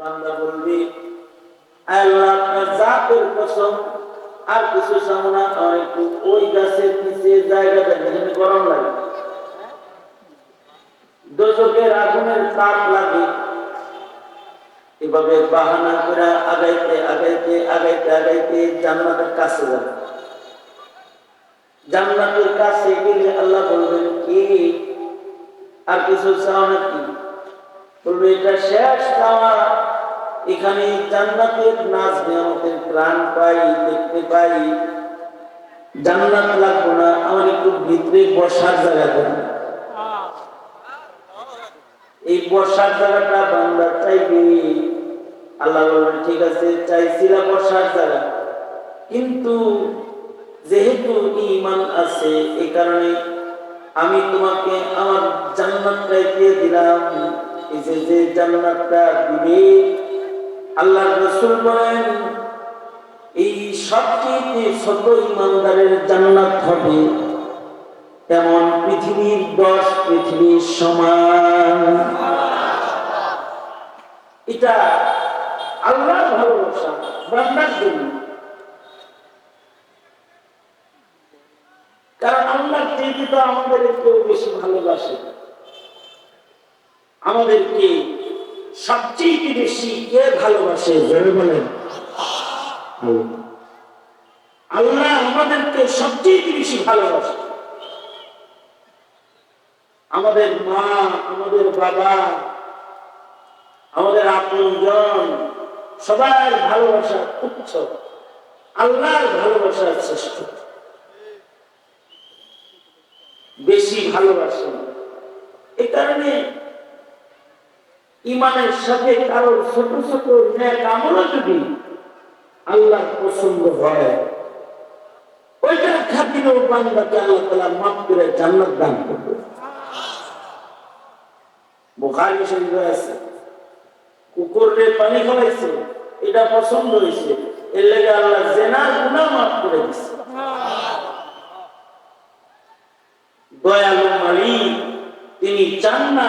বান্দা বলবি, আল্লাহ আপনার জাতের কসম আর কিছু সামনা আর একটু ওই গাছের নিচে জায়গাটা যেখানে গরম লাগে। দোজকের আগুনের তাপ লাগে। এভাবে বাহানা করে আগাইতে আগাইতে আগাইতে আগাইতে জান্নাতের কাছে যাবে জান্নাতের কাছে গেলে আল্লাহ বলবেন, কি? আর কিছু চাও নাকি? বলবে, এটা শেষ খাওয়া। এখানে জান্নাতের নাচ নিয়ামতের প্রাণ পাই, দেখতে পাই। জান্নাত লাগবো না, আমার একটু ভিতরে বসার জায়গা দেন। এই বসার জায়গাটা বান্দা চাইবে। আল্লাহ বলবেন ঠিক আছে, চাইছিলা বসার জায়গা। কিন্তু যেহেতু ইমান আছে এই কারণে আমি তোমাকে আমার জান্নাতটাই দিয়ে দিলাম। এই যে জান্নাতটা দিবে আল্লাহ রসুল বলেন, এই সবচেয়ে ছোট ইমানদারের জান্নাত হবে তেমন পৃথিবীর দশ পৃথিবীর সমান। এটা আল্লাহর ভালোবাসা বান্দার জন্য। কারণ আল্লাহ চেয়ে তো আমাদের কেউ বেশি ভালোবাসে। আমাদেরকে সবচেয়ে বেশি কে ভালোবাসে জোরে বলেন। আল্লাহ আমাদেরকে সবচেয়ে বেশি ভালোবাসে। আমাদের মা, আমাদের বাবা, আমাদের আপনজন সবার ভালোবাসা উচ্চ। আল্লাহর ভালোবাসা শ্রেষ্ঠ। বেশি ভালোবাসেন এ কারণে ইমানের সাথে কারোর ছোট ছোট ন্যাক আমলও যদি আল্লাহ পছন্দ হয়, ওইটার খাতিরেও বান্দাকে আল্লাহ তালা মাফ করে জান্নাত দান করবে। কুকুরে পানি এটা পছন্দ হয়েছে করে তিনি চান না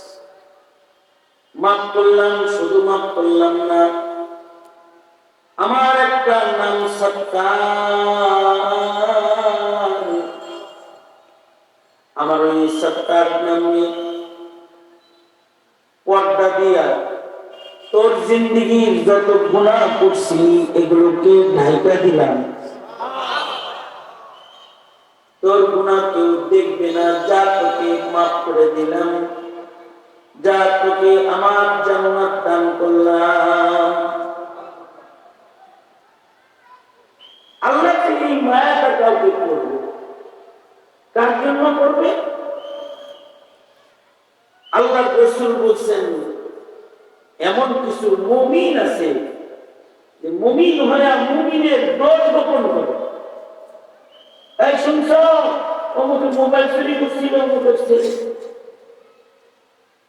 মাফ করলাম, শুধু মাফ করলাম না। আমার একটা নাম সত্তার। আমার ওই সত্তার নামে পর্দা দিয়া। তোর জিন্দিগির যত গুণা করছি এগুলোকে ঢাইকা দিলাম? তোর গুণা কেউ দেখবে না, যা তোকে মাফ করে দিলাম। বলছেন, এমন কিছু মমিন আছে যে মমিন হয়ে মমিনের দোষ গোপন করে। এই শুনছ? অমুকে মোবাইল চুরি করছিল, অমুক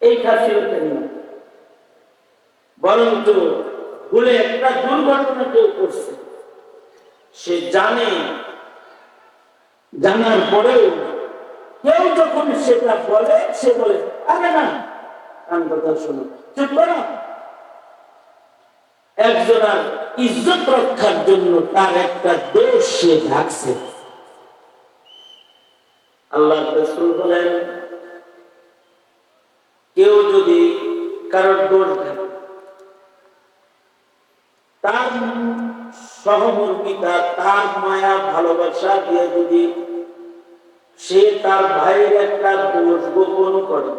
এই খাসিয়তে না বরঞ্চ ভুলে একটা দুর্ঘটনা কেউ করছে। সে জানে, জানার পরেও কেউ যখন সেটা বলে, সে বলে, আরে না কথা চুপ করো। একজনের ইজ্জত রক্ষার জন্য তার একটা দোষ সে ঢাকছে। আল্লাহ রসুল বলেন, কেউ যদি কারোর দোষ দেয়, তার সহমর্মিতা, তার মায়া, ভালোবাসা দিয়ে যদি সে তার ভাইয়ের একটা দোষ গোপন করে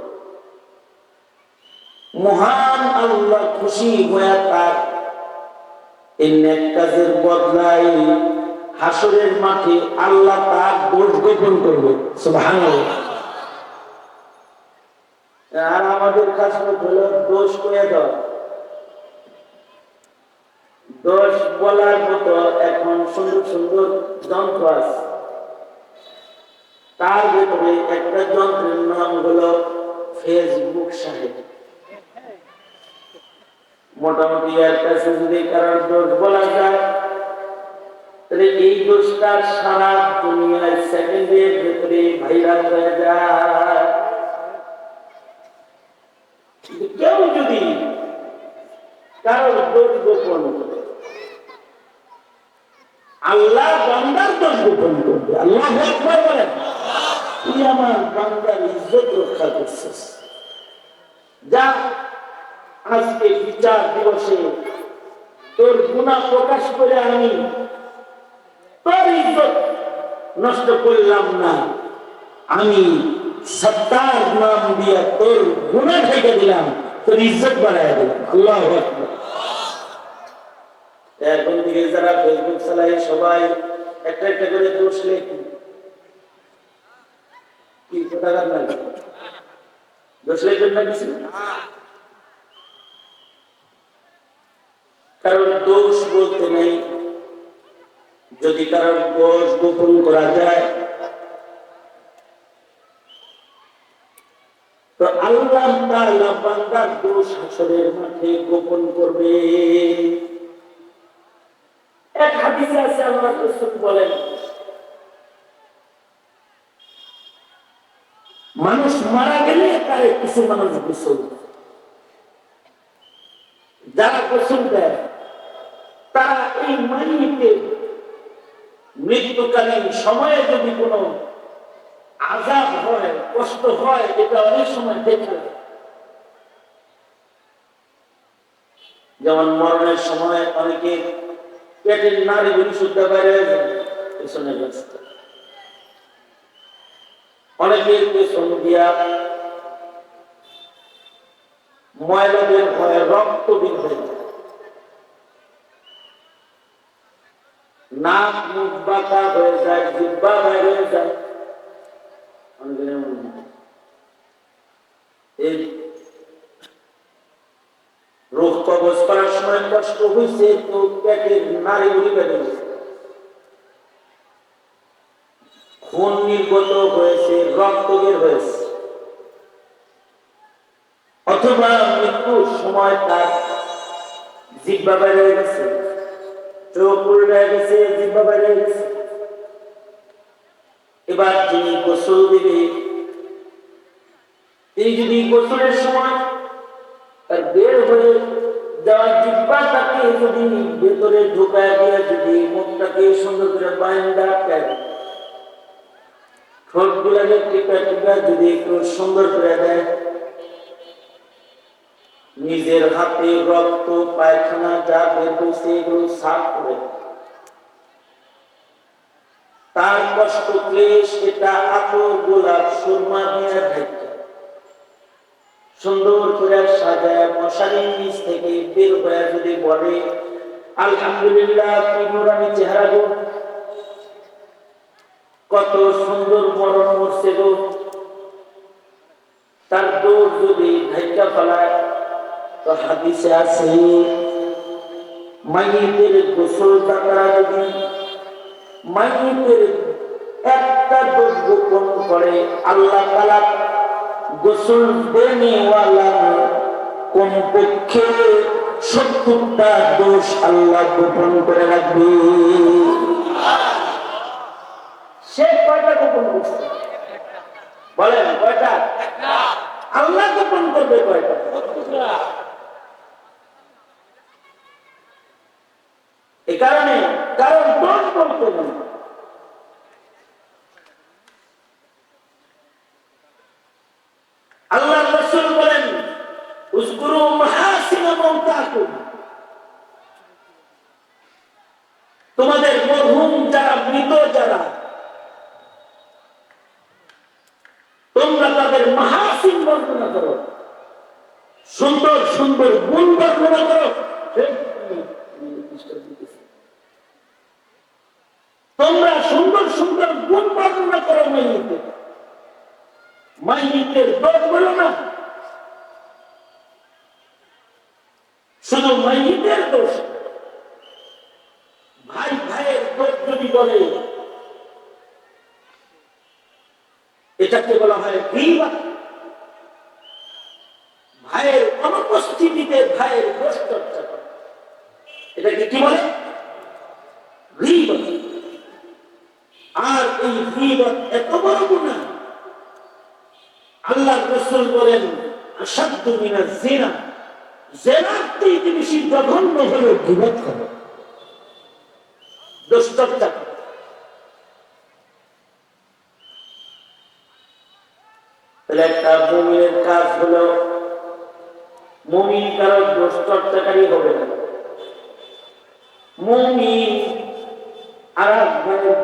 মহান আল্লাহ খুশি হয়ে তার এই নেক কাজের বদলাই হাসরের মাঠে আল্লাহ তার দোষ গোপন করবে। আর আমাদের কাজ হলো দোষ করে দেওয়া দোষ বলার মতো এখন সুন্দর সুন্দর যন্ত্র আছে। তার ভেতরে একটা যন্ত্রের নাম হলো ফেসবুক সাহেব। মোটামুটি একটা যদি কারোর দোষ বলা যায়। তাহলে এই দোষটা সারা দুনিয়ায় সেকেন্ডের ভেতরে ভাইরাল হয়ে যায়। কেউ যদি কারোর দোষ গোপন করে আল্লাহ বান্দার দোষ গোপন করবে, আল্লাহ বলেন, তুই আমার বান্দার ইজ্জত রক্ষা করছিস। যা আজকে বিচার দিবসে তোর গুণা প্রকাশ করে আমি তোর ইজ্জত নষ্ট করলাম না। আমি সত্তার নাম দিয়া তোর গুণা ঢেকে দিলাম, তোর ইজ্জত বাড়াই দিলাম। এখন থেকে যারা ফেসবুক চালায় সবাই একটা একটা করে দোষ লেখে। কি দোষ লেখেন না কিছু? যদি কারোর দোষ গোপন করা যায়, তো আল্লাহ তাআলা বান্দার দোষ হাসরের মাঠে গোপন করবে। এক হাদিসে আছে, আল্লাহ রাসূল বলেন, মানুষ মারা গেলে তার কিছু মানুষ গোসল যারা গোসল দেয়, তারা এই মাইতে মৃত্যুকালীন সময়ে যদি কোনো আজাব হয়, কষ্ট হয়, এটা অনেক সময় দেখে যেমন মরণের সময় অনেকে পেটের নারী শুদ্ধ বাইরে পেছনে ব্যস্ত। অনেকের পেছন দিয়া ময়লা হয়, রক্ত বের হয়ে যায় নাক, মুখ বাঁকা হয়ে যায়, জিব্বা বাইরে যায়। রোগ করার সময় কষ্ট হয়েছে তো নারী উড়ি বেড়ে খুন নির্গত হয়েছে, রক্ত বের হয়েছে। অথবা মৃত্যুর সময় তার জিব্বা বাইরে গেছে। এবার যিনি গোসল দিবে, তিনি যদি গোসলের সময় বের হয়ে যাওয়ার জিব্বা তাকে যদি ভেতরে ঢোকায় দিয়ে যদি মুখটাকে সুন্দর করে বায়ন্দা আটকায় ঠোঁট গুলাকে টিপা টিপা যদি একটু সুন্দর করে দেয় নিজের হাতে রক্ত, পায়খানা, যা বের এগুলো সাফ করে তার কষ্ট ক্লেশ এটা আতর, গোলাপ, সুরমা দিয়ে ঢাকা সুন্দর করে সাজায় মশারির নিচ থেকে বের হয়ে যদি বলে, আলহামদুলিল্লাহ, কি নুরানি চেহারা গো। কত সুন্দর মরণ মরছে গো। তার দৌড় যদি ঢাইকা ফেলায় তো হাদিসে আছে মাইয়ের গোসল দাতারা যদি মাইয়ের একটা দোষ গোপন করে আল্লাহ তালা গোসল দেনেওয়ালা কমপক্ষে সত্তরটা দোষ আল্লাহ গোপন করে রাখবে। সে কয়টা গোপন করছে? বলেন কয়টা? আল্লাহ গোপন করবে কয়টা এ কারণে কারণ দোষ বলতে নেই আল্লাহ রসুল বলেন উস্কুরু সুন্দর সুন্দর গুণ বর্ণনা করো তোমরা সুন্দর সুন্দর গুণ বর্ণনা করো মাইনিতে মাইনিতের দোষ বলো না শুধু মাইনিতের দোষ ভাই ভাইয়ের যদি বলে এটাকে বলা হয় গিবত ভাইয়ের অনুপস্থিতিতে ভাইয়ের করে এটাকে কি বলে? আর এই গিবত এত বড় গুণা। আল্লাহ রসুল বলেন আসাধ্য মিনা জেনা। জেনার থেকে বেশি জঘন্য হলো গিবত করে দুশ্চর্চা করে তাহলে মুমিনের কাজ হলো, মুমিন কারও দোষ চর্চাকারী হবে না। মুমিন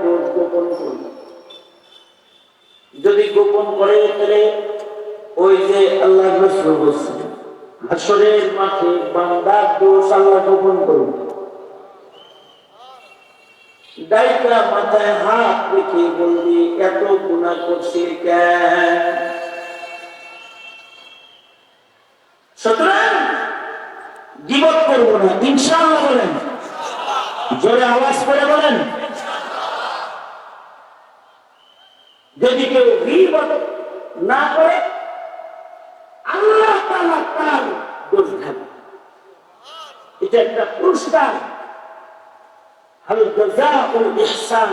দোষ গোপন করবে। যদি গোপন করে, তাহলে ওই যে আল্লাহ রসুল বলছেন হাসরের মাঠে বান্দার দোষ আল্লাহ গোপন করবে। ডাইকা মাথায় হাত রেখে বলবি, এত গুণা করছি কেন? সুতরাং গিবত করব না, ইনশাআল্লাহ বলেন। জোরে আওয়াজ করে বলেন। যদি কেউ গিবত না করে, আল্লাহ তাআলা তার দোষ ঢাকে এটা একটা পুরস্কার। হাল জাযাউল ইহসান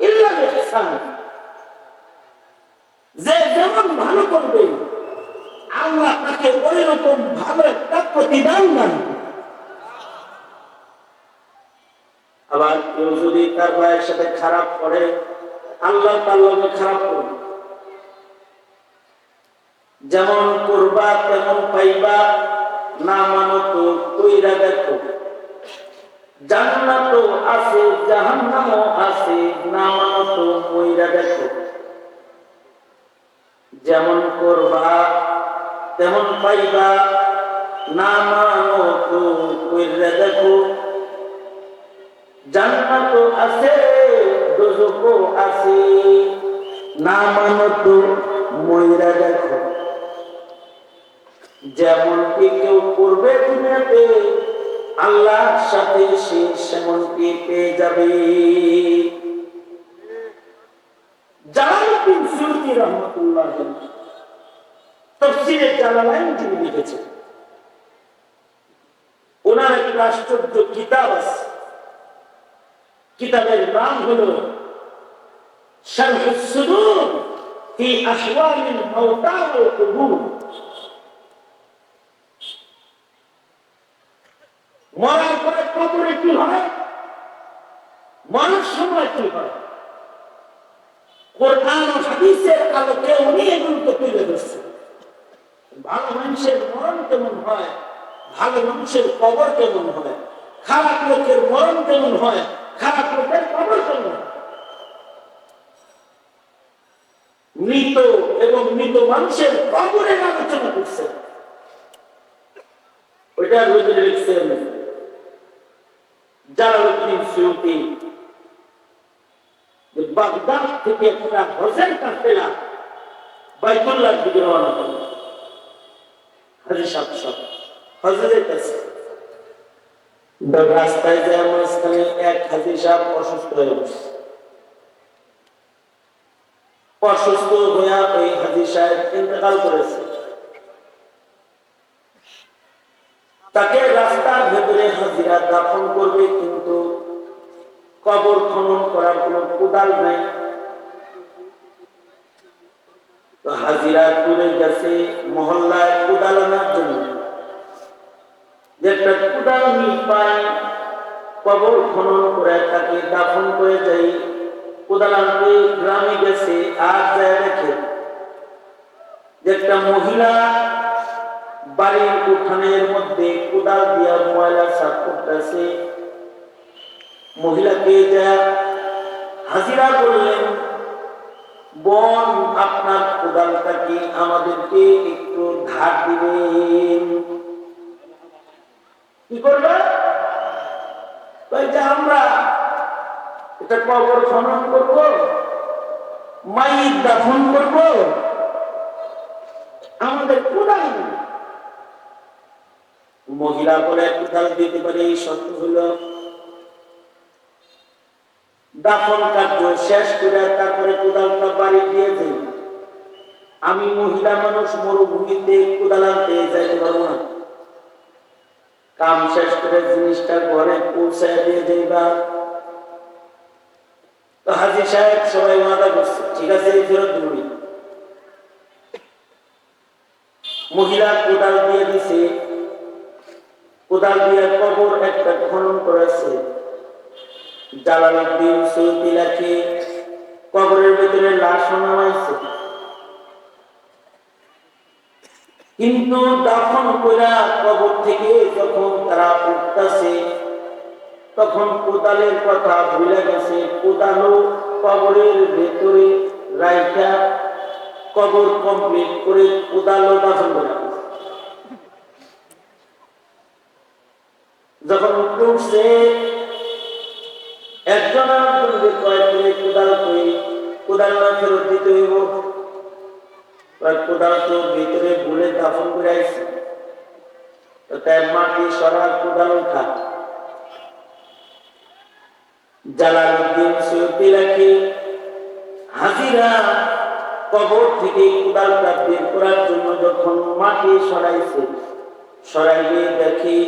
ইল্লা ইহসান। যে যেমন ভালো করবে আল্লাহ তাকে ওই রকম ভালো একটা প্রতিদান দান আবার কেউ যদি তার ভাইয়ের সাথে খারাপ করে, আল্লাহ তার লগে খারাপ করবে। যেমন করবা, তেমন পাইবা, না মানো তো কইরা দেখো। জান্নাত আছে, জাহান্নামও আছে, না মানো তো কইরা দেখো। যেমন করবা তেমন পাইবা, না মানো তো দেখো। জান্নাত আছে আছে, না মানো তো মইরা দেখো। যেমন কি কেউ করবে দুনিয়াতে, আল্লাহর সাথে সে সেমনটি পেয়ে যাবে। জালালউদ্দিন সুয়ুতি রহমতুল্লাহ জালালাইন যিনি লিখেছেন ওনার একটি আশ্চর্য কিতাব আছে। কিতাবের নাম হলো মরার পরে কবরে কি হয়? মরার সময় কি হয়? আলোকে উনি এগুলোকে তুলে ধরছেন। ভালো মানুষের মরণ কেমন হয়? ভালো মানুষের কবর কেমন হয়? খারাপ লোকের মরণ কেমন হয়? খারাপ লোকের কবর কেমন হয়? মৃত এবং মৃত মানুষের কবরের আলোচনা করছেন ওইটার ভিতরে লিখছেন জালালউদ্দিন সুয়ুতি বাগদাদ থেকে একটা হজের কাফেলা বাইতুল্লাহ দিকে রওনা করল। কাছে রাস্তায় এক অসুস্থ হয়ে বসে অসুস্থ হইয়া ওই সাহেব করেছে। তাকে রাস্তার ভেতরে হাজিরা দাফন করবে কিন্তু কবর খনন করার কোন কোদাল নাই। হাজিরা দূরে গেছে মহল্লায় কোদাল আনার জন্য। যে একটা কোদাল পায়, কবর খনন করে তাকে দাফন করে যাই কোদাল গ্রামে গেছে, আর যায় দেখে। একটা মহিলা বাড়ির উঠানের মধ্যে কোদাল দিয়া ময়লা সাফ করতেছে। মহিলাকে যা হাজিরা করলেন বোন আপনার কোদালটাকে আমাদেরকে একটু ধার দিবেন? কি করবে? যে আমরা এটা কবর খনন করব, মাইক দাফন করব। আমাদের কোদাল। মহিলা বলে কোদাল দিতে পারে, এই শর্ত হলো দাফন কার্য শেষ করে তারপরে কোদালটা বাড়ি দিয়ে দিই। আমি মহিলা মানুষ, মরুভূমিতে কোদাল আনতে যাইতে পারব না। কাম শেষ করে জিনিসটা ঘরে পৌঁছায় দিয়ে যাইবা তো হাজি সাহেব সবাই ওয়াদা করছে, ঠিক আছে, এই ফেরত দিবি মহিলা কোদাল দিয়ে দিছে। কোদাল দিয়ে কবর একটা খনন করেছে। জালালউদ্দিন সৈয়দি লেখে কবরের ভিতরে লাশ নামাইছে। কিন্তু দাফন কইরা কবর থেকে যখন তারা উঠতেছে, তখন কোদালের কথা ভুলে গেছে। কোদালও কবরের ভেতরে রাইখা কবর কমপ্লিট করে কোদালও দাফন করে যখন উঠে উঠছে একজন আরেকজনকে কয়েক করে কোদাল করে, কোদাল না ফেরত দিতে হইব। কোদাল তো ভিতরে ভুলে দাফন করে আইছে। তাই মাটি সরা কোদাল উঠা। জালালউদ্দিন সৈয়দি রাখি হাজিরা কবর থেকে কোদালটা বের করার জন্য যখন মাটি সরাইছে, সরাইলে দেখি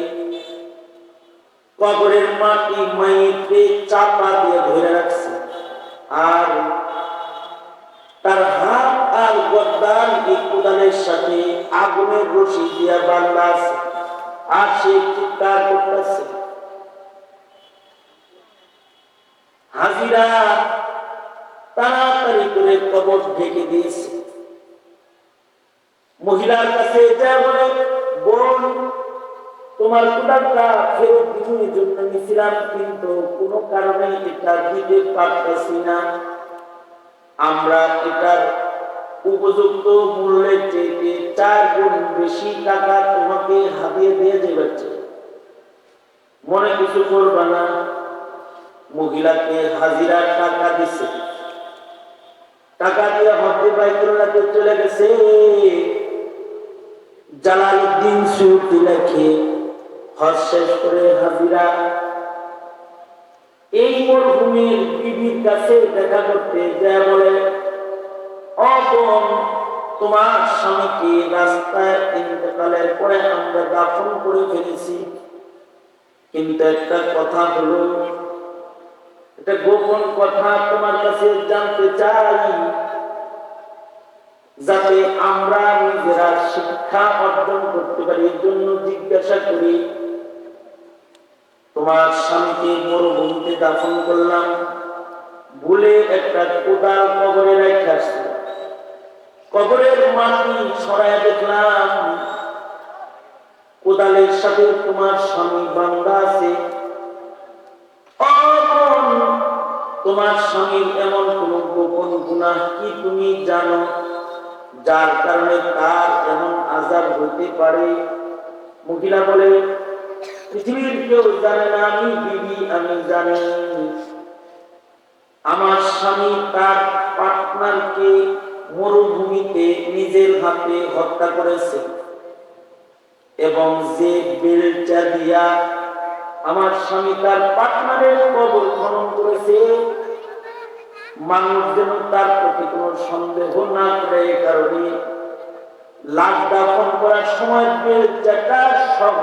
কবরের মাটি মাইতে চাপা দিয়ে ধরে রাখছে। আর তার হাত আর গদ্দার এই কোদালের সাথে আগুনের রশি দিয়া বান্ধা আছে। আর সে চিৎকার করতেছে। হাজিরা তাড়াতাড়ি করে কবর ঢেকে দিয়েছে। মহিলার কাছে যা বলে, বোন তোমার কোদালটা ফেরত দিনের জন্য নিছিলাম, কিন্তু কোনো কারণে এটা দিতে পারতেছি না। আমরা এটার উপযুক্ত মূল্যের চেয়ে চার গুণ বেশি টাকা তোমাকে হাতিয়ে দিয়ে যাচ্ছে মনে কিছু করবা না, মহিলাকে হাজিরা টাকা দিছে। টাকা দিয়ে হতে বাইতুল্লাহতে চলে গেছে। জালালউদ্দিন সুতি লেখে এই মরুভূমির কাছে দেখা করতে যা বলে কথা হলো এটা গোপন কথা তোমার কাছে জানতে চাই। যাতে আমরা নিজেরা শিক্ষা অর্জন করতে পারি, এর জন্য জিজ্ঞাসা করি তোমার স্বামীকে মরুভূমিতে দাফন করলাম ভুলে একটা কোদাল কবরে রেখে আসছে। কবরের মাটি সরাই দেখলাম, কোদালের সাথে তোমার স্বামী বান্দা আছে। তোমার স্বামীর এমন কোন গোপন গুণা কি তুমি জানো, যার কারণে তার এমন আজাব হতে পারে? মহিলা বলে পৃথিবীর কেউ জানে না, আমি বিবি, আমি জানি। আমার স্বামী তার পার্টনারকে মরুভূমিতে নিজের হাতে হত্যা করেছে এবং যে বেলটা দিয়া আমার স্বামী তার পার্টনারের কবর খনন করেছে, মানুষ যেন তার প্রতি কোনো সন্দেহ না করে এ কারণে লাশ দাফন করার সময় বেলচাটা সহ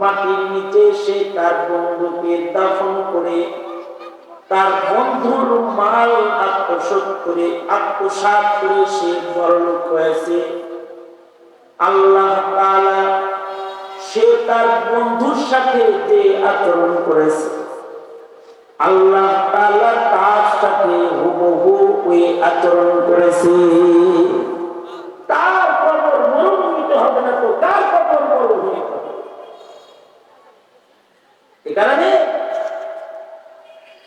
মাটির নিচে সে তার বন্ধুকে দাফন করে, তার বন্ধুর মাল আত্মসাত করে আত্মসাত করে সে বড়লোক হয়েছে। আল্লাহ সে তার বন্ধুর সাথে যে আচরণ করেছে, আল্লাহ তার সাথে হুবহু ওই আচরণ করেছে তার কবর মরুভূমিতে হবে না তো কার কবর মরুভূমিতে হবে এ কারণে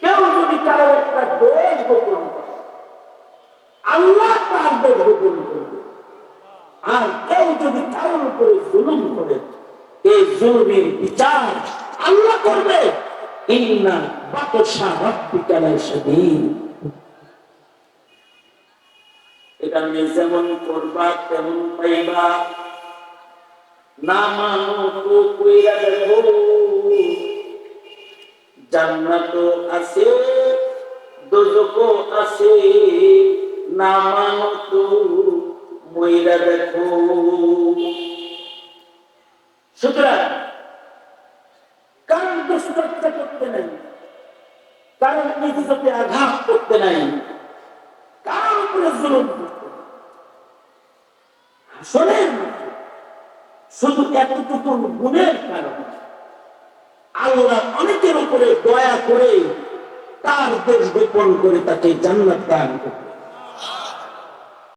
কেউ যদি কারও একটা দোষ গোপন করে জুলুম করে এই জুলুমের বিচার আল্লাহ করবে ইন্না বাতসা রাব্বিকা লাশাদীদ এখানে যেমন করবা তেমন পাইবা না মানো তো কইরা দেখো জান্নাত আছে দোজকও আছে না মানো তো মইরা দেখো সুতরাং কারণ দুষ্কর্তা করতে নাই, কারণ নিজেকে আঘাত করতে নাই, কার উপরে জুলুম করতে। শোনেন শুধু এতটুকু গুণের কারণে আল্লাহ অনেকের উপরে দয়া করে তার দোষ গোপন করে তাকে জান্নাত দান করবে